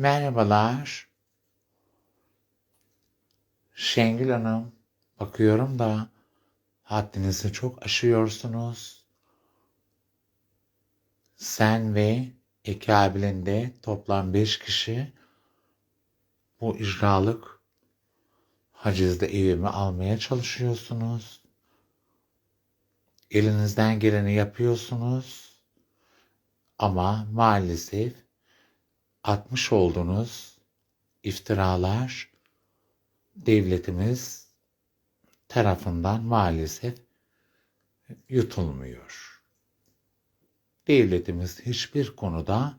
Merhabalar. Şengül Hanım, bakıyorum da haddinizi çok aşıyorsunuz. Sen ve ekabilinde toplam beş kişi bu icralık hacizde evimi almaya çalışıyorsunuz. Elinizden geleni yapıyorsunuz. Ama maalesef atmış olduğunuz iftiralar devletimiz tarafından maalesef yutulmuyor. Devletimiz hiçbir konuda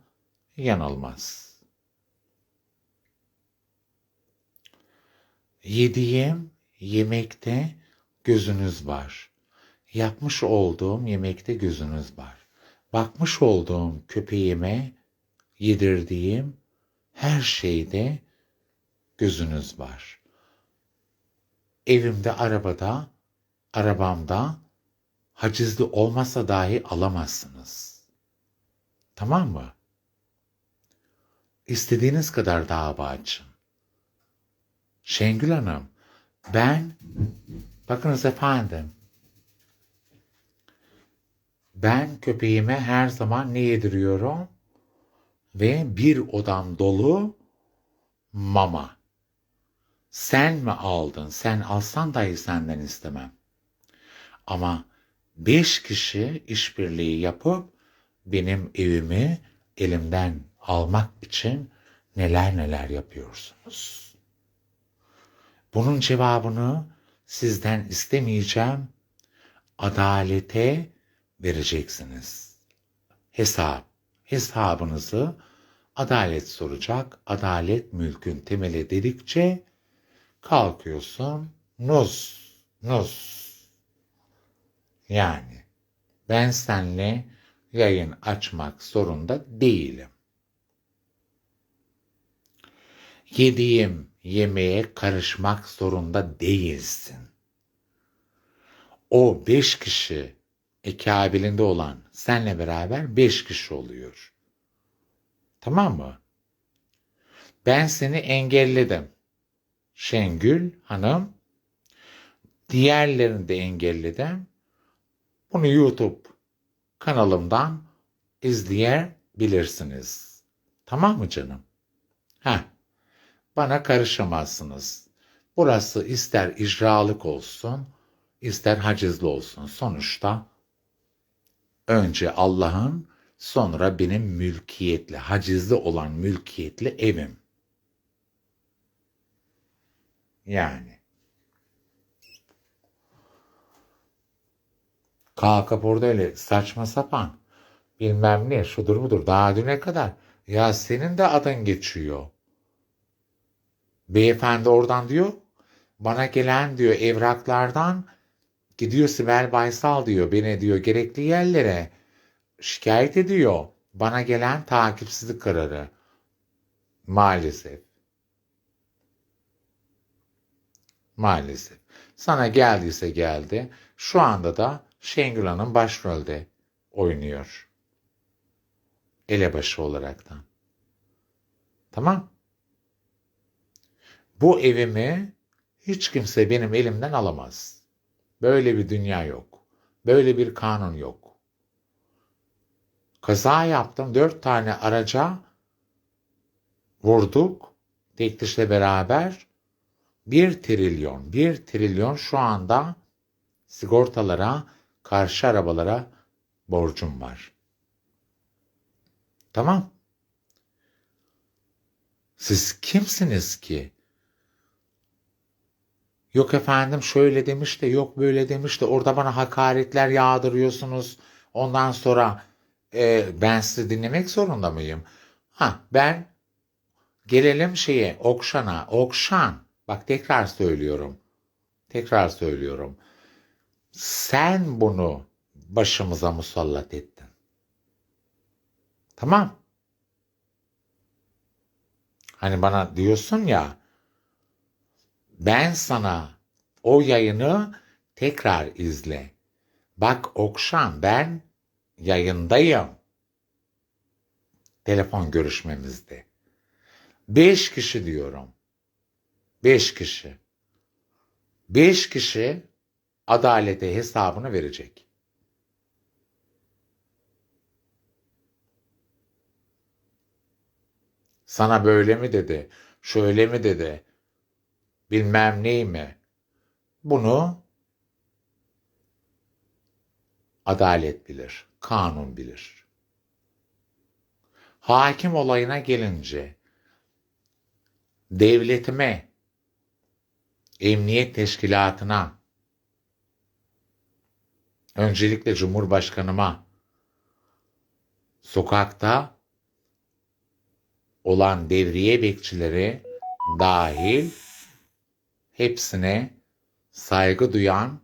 yanılmaz. Yediğim yemekte gözünüz var. Yapmış olduğum yemekte gözünüz var. Bakmış olduğum köpeğime yedirdiğim her şeyde gözünüz var. Evimde, arabada, arabamda hacizli olmasa dahi alamazsınız. Tamam mı? İstediğiniz kadar dava açın. Şengül Hanım, ben, bakınız efendim, ben köpeğime her zaman ne yediriyorum? Ve bir odam dolu mama. Sen mi aldın? Sen alsan dahi senden istemem. Ama beş kişi işbirliği yapıp benim evimi elimden almak için neler neler yapıyorsunuz. Bunun cevabını sizden istemeyeceğim. Adalete vereceksiniz. Hesap. Hesabınızı adalet soracak. Adalet mülkün temeli dedikçe kalkıyorsun. Nus. Nus. Yani ben senle yayın açmak zorunda değilim. Yediğim yemeğe karışmak zorunda değilsin. O beş kişi ekabilinde olan senle beraber beş kişi oluyor. Tamam mı? Ben seni engelledim. Şengül Hanım. Diğerlerini de engelledim. Bunu YouTube kanalımdan izleyebilirsiniz. Tamam mı canım? Ha, bana karışamazsınız. Burası ister icralık olsun, ister hacizli olsun. Sonuçta önce Allah'ın, sonra benim mülkiyetli, hacizli olan mülkiyetli evim. Yani. Kalkıp orada öyle saçma sapan bilmem ne şudur budur daha düne kadar ya senin de adın geçiyor. Beyefendi oradan diyor bana gelen diyor evraklardan gidiyor Sibel Baysal diyor beni diyor gerekli yerlere şikayet ediyor. Bana gelen takipsizlik kararı. Maalesef. Maalesef. Sana geldiyse geldi. Şu anda da Şengül Hanım başrolde oynuyor. Elebaşı olaraktan. Tamam. Bu evimi hiç kimse benim elimden alamaz. Böyle bir dünya yok. Böyle bir kanun yok. Kaza yaptım. Dört tane araca vurduk. Tek dişle beraber. Bir trilyon, bir trilyon şu anda sigortalara, karşı arabalara borcum var. Tamam. Siz kimsiniz ki? Yok efendim şöyle demiş de yok böyle demiş de orada bana hakaretler yağdırıyorsunuz. Ondan sonra e, ben sizi dinlemek zorunda mıyım? Ha ben gelelim şeye Okşan'a. Okşan bak tekrar söylüyorum. Tekrar söylüyorum. Sen bunu başımıza musallat ettin. Tamam. Hani bana diyorsun ya ben sana o yayını tekrar izle. Bak Okşan ben yayındayım. Telefon görüşmemizde. Beş kişi diyorum. Beş kişi. Beş kişi adalete hesabını verecek. Sana böyle mi dedi, şöyle mi dedi, bilmem ney mi? Bunu adalet bilir, kanun bilir. Hakim olayına gelince devletime, emniyet teşkilatına, öncelikle Cumhurbaşkanıma, sokakta olan devriye bekçileri dahil hepsine saygı duyan,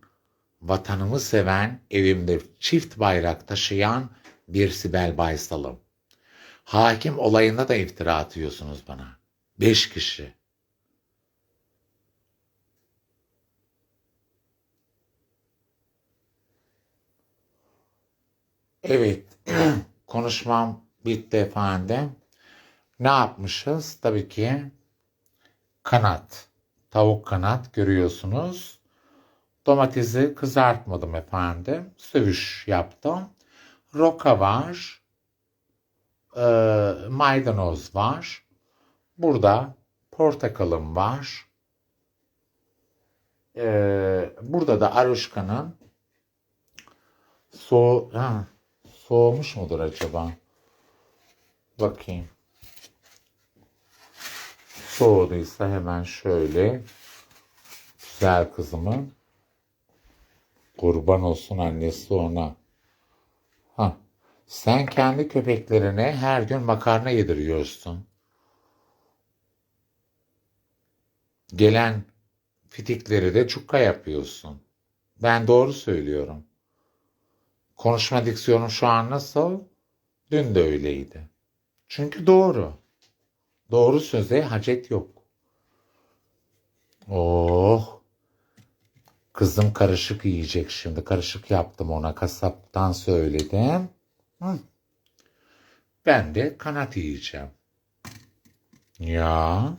vatanımı seven, evimde çift bayrak taşıyan bir Sibel Baysal'ım. Hakim olayında da iftira atıyorsunuz bana. Beş kişi. Evet, konuşmam bitti efendim. Ne yapmışız? Tabii ki kanat, tavuk kanat görüyorsunuz. Domatesi kızartmadım efendim. Sövüş yaptım. Roka var. e, maydanoz var. Burada portakalım var. E, burada da aruşkanın so ha, soğumuş mudur acaba? Bakayım. Soğuduysa hemen şöyle güzel kızımın kurban olsun annesi ona. Ha, sen kendi köpeklerine her gün makarna yediriyorsun. Gelen fitikleri de çukka yapıyorsun. Ben doğru söylüyorum. Konuşma diksiyonum şu an nasıl? Dün de öyleydi. Çünkü doğru. Doğru söze hacet yok. Oh. Kızım karışık yiyecek şimdi. Karışık yaptım ona. Kasaptan söyledim. Hı. Ben de kanat yiyeceğim. Ya.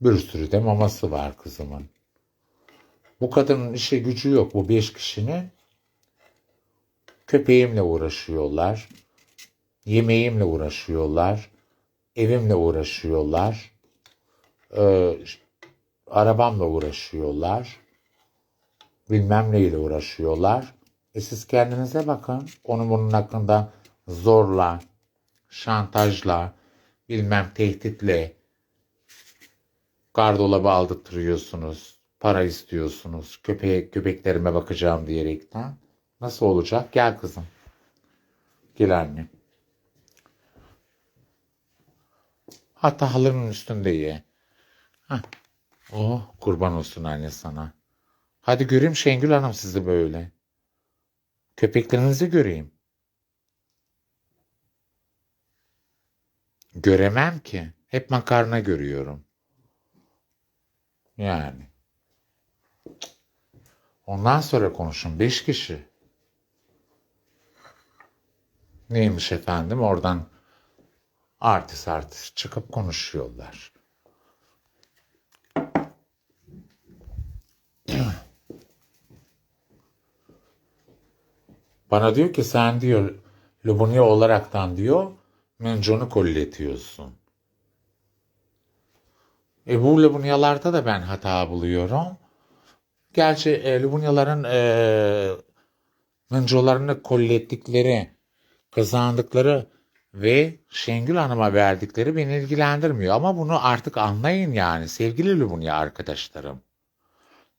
Bir sürü de maması var kızımın. Bu kadının işe gücü yok. Bu beş kişinin köpeğimle uğraşıyorlar. Yemeğimle uğraşıyorlar. Evimle uğraşıyorlar. Ee, arabamla uğraşıyorlar. Bilmem neyle uğraşıyorlar. E siz kendinize bakın. Onun bunun hakkında zorla, şantajla, bilmem tehditle gardolabı aldırtıyorsunuz. Para istiyorsunuz. Köpeğe, köpeklerime bakacağım diyerekten. Nasıl olacak? Gel kızım. Gel anne. Hatta halının üstünde ye. Hah. Oh kurban olsun anne sana. Hadi göreyim Şengül Hanım sizi böyle. Köpeklerinizi göreyim. Göremem ki. Hep makarna görüyorum. Yani. Ondan sonra konuşun. Beş kişi. Neymiş efendim? Oradan artist artist çıkıp konuşuyorlar. Bana diyor ki sen diyor Lubunya olaraktan diyor Mencon'u kolletiyorsun. E bu Lubunyalarda da ben hata buluyorum. Gerçi e, Lubunyaların e, Mencolarını kollettikleri, kazandıkları ve Şengül Hanım'a verdikleri beni ilgilendirmiyor. Ama bunu artık anlayın yani sevgili Lubunya arkadaşlarım.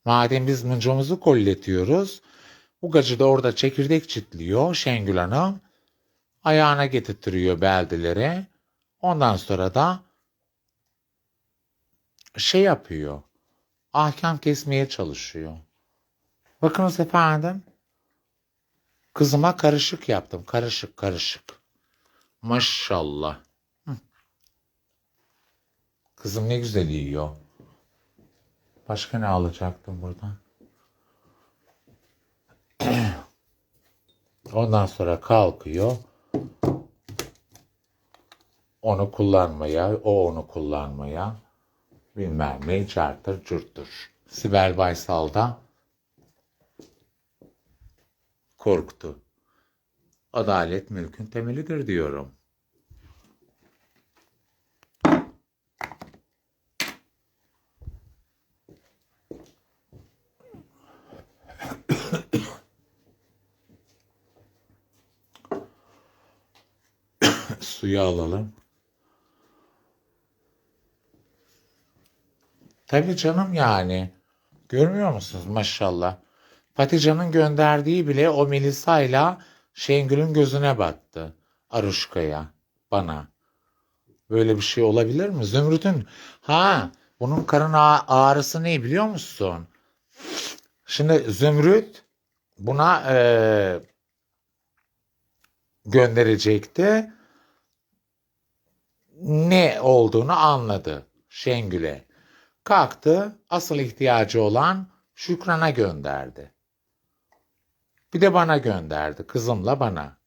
Madem biz mıncomuzu kolletiyoruz, bu gacı da orada çekirdek çitliyor Şengül Hanım. Ayağına getirtiyor beldeleri. Ondan sonra da şey yapıyor. Ahkam kesmeye çalışıyor. Bakınız efendim. Kızıma karışık yaptım. Karışık karışık. Maşallah. Kızım ne güzel yiyor. Başka ne alacaktım buradan? Ondan sonra kalkıyor. onu kullanmaya, o onu kullanmaya bilmem ne cartır curttur. Sibel Baysal da korktu. Adalet mülkün temelidir diyorum. Suyu alalım. Tabii canım yani. Görmüyor musunuz maşallah. Patican'ın gönderdiği bile o Melisa'yla Şengül'ün gözüne battı. Aruşka'ya, bana. Böyle bir şey olabilir mi? Zümrüt'ün, ha bunun karın ağ- ağrısı ne biliyor musun? Şimdi Zümrüt buna eee, gönderecekti. Ne olduğunu anladı Şengül'e. Kalktı asıl ihtiyacı olan Şükran'a gönderdi. Bir de bana gönderdi. Kızımla bana.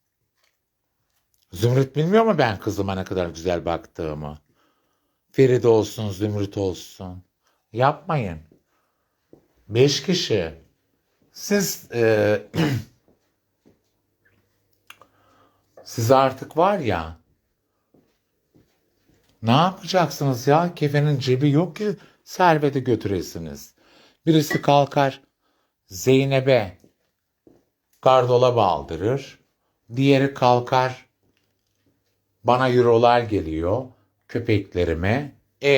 Zümrüt bilmiyor mu ben kızıma ne kadar güzel baktığımı? Feride olsun, Zümrüt olsun. Yapmayın. Beş kişi. Siz e, siz artık var ya ne yapacaksınız ya? Kefenin cebi yok ki serveti götüresiniz. Birisi kalkar Zeynep'e gardola baldırır. Diğeri kalkar bana eurolar geliyor köpeklerime. E,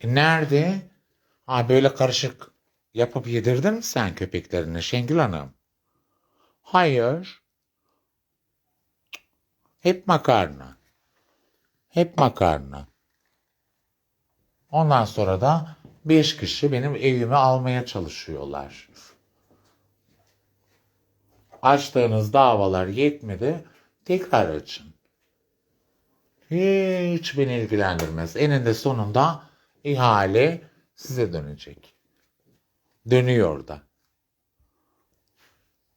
e nerede? Ha böyle karışık yapıp yedirdin mi sen köpeklerine Şengül Hanım? Hayır. Hep makarna. Hep makarna. Ondan sonra da beş kişi benim evime almaya çalışıyorlar. Açtığınız davalar yetmedi. Tekrar açın. Hiç beni ilgilendirmez. Eninde sonunda ihale size dönecek. Dönüyor da.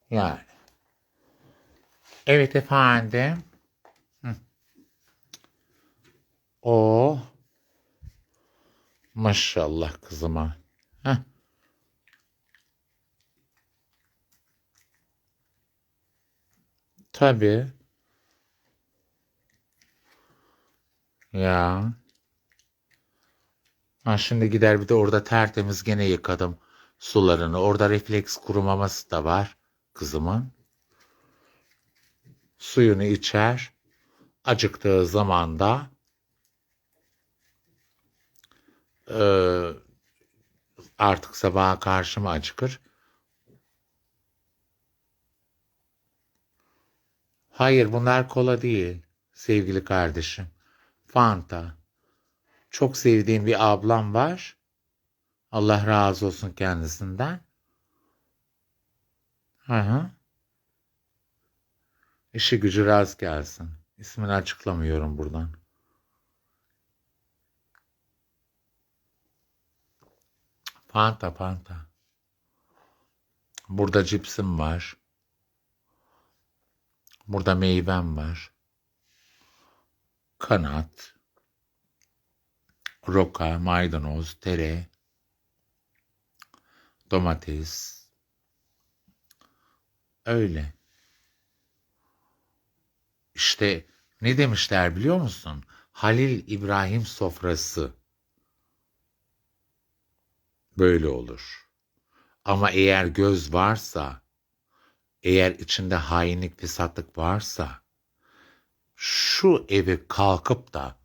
Yani. Evet efendim. Hı. O maşallah kızıma. Heh. Tabii. Ya. Ha şimdi gider bir de orada tertemiz gene yıkadım sularını. Orada refleks kurumaması da var kızımın. Suyunu içer. Acıktığı zaman eee, artık sabaha karşı mı acıkır? Hayır bunlar kola değil sevgili kardeşim. Fanta. Çok sevdiğim bir ablam var. Allah razı olsun kendisinden. Hı hı. İşi gücü rast gelsin. İsmini açıklamıyorum buradan. Fanta Fanta. Burada cipsim var. Burada meyvem var. Kanat, roka, maydanoz, tere, domates. Öyle. İşte ne demişler biliyor musun? Halil İbrahim sofrası. Böyle olur. Ama eğer göz varsa, eğer içinde hainlik, fesatlık varsa, şu evi kalkıp da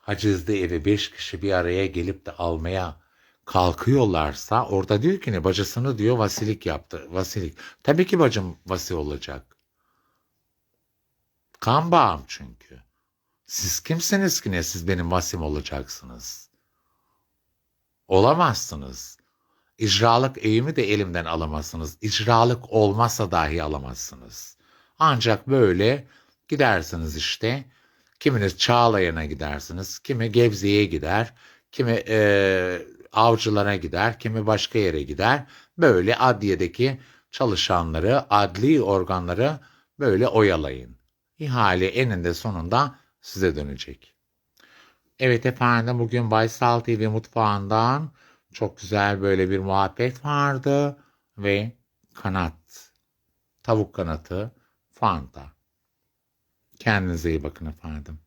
hacizde evi beş kişi bir araya gelip de almaya kalkıyorlarsa orada diyor ki ne bacısını diyor vasilik yaptı. Vasilik. Tabii ki bacım vasi olacak. Kan bağım çünkü. Siz kimsiniz ki ne siz benim vasim olacaksınız? Olamazsınız. İcralık evimi de elimden alamazsınız. İcralık olmazsa dahi alamazsınız. Ancak böyle gidersiniz işte. Kiminiz Çağlayan'a gidersiniz. Kimi Gebze'ye gider. Kimi eee, avcılara gider. Kimi başka yere gider. Böyle adliyedeki çalışanları, adli organları böyle oyalayın. ihale eninde sonunda size dönecek. Evet efendim bugün Baysal TV mutfağından çok güzel böyle bir muhabbet vardı ve kanat, tavuk kanatı, fanta. Kendinize iyi bakın efendim.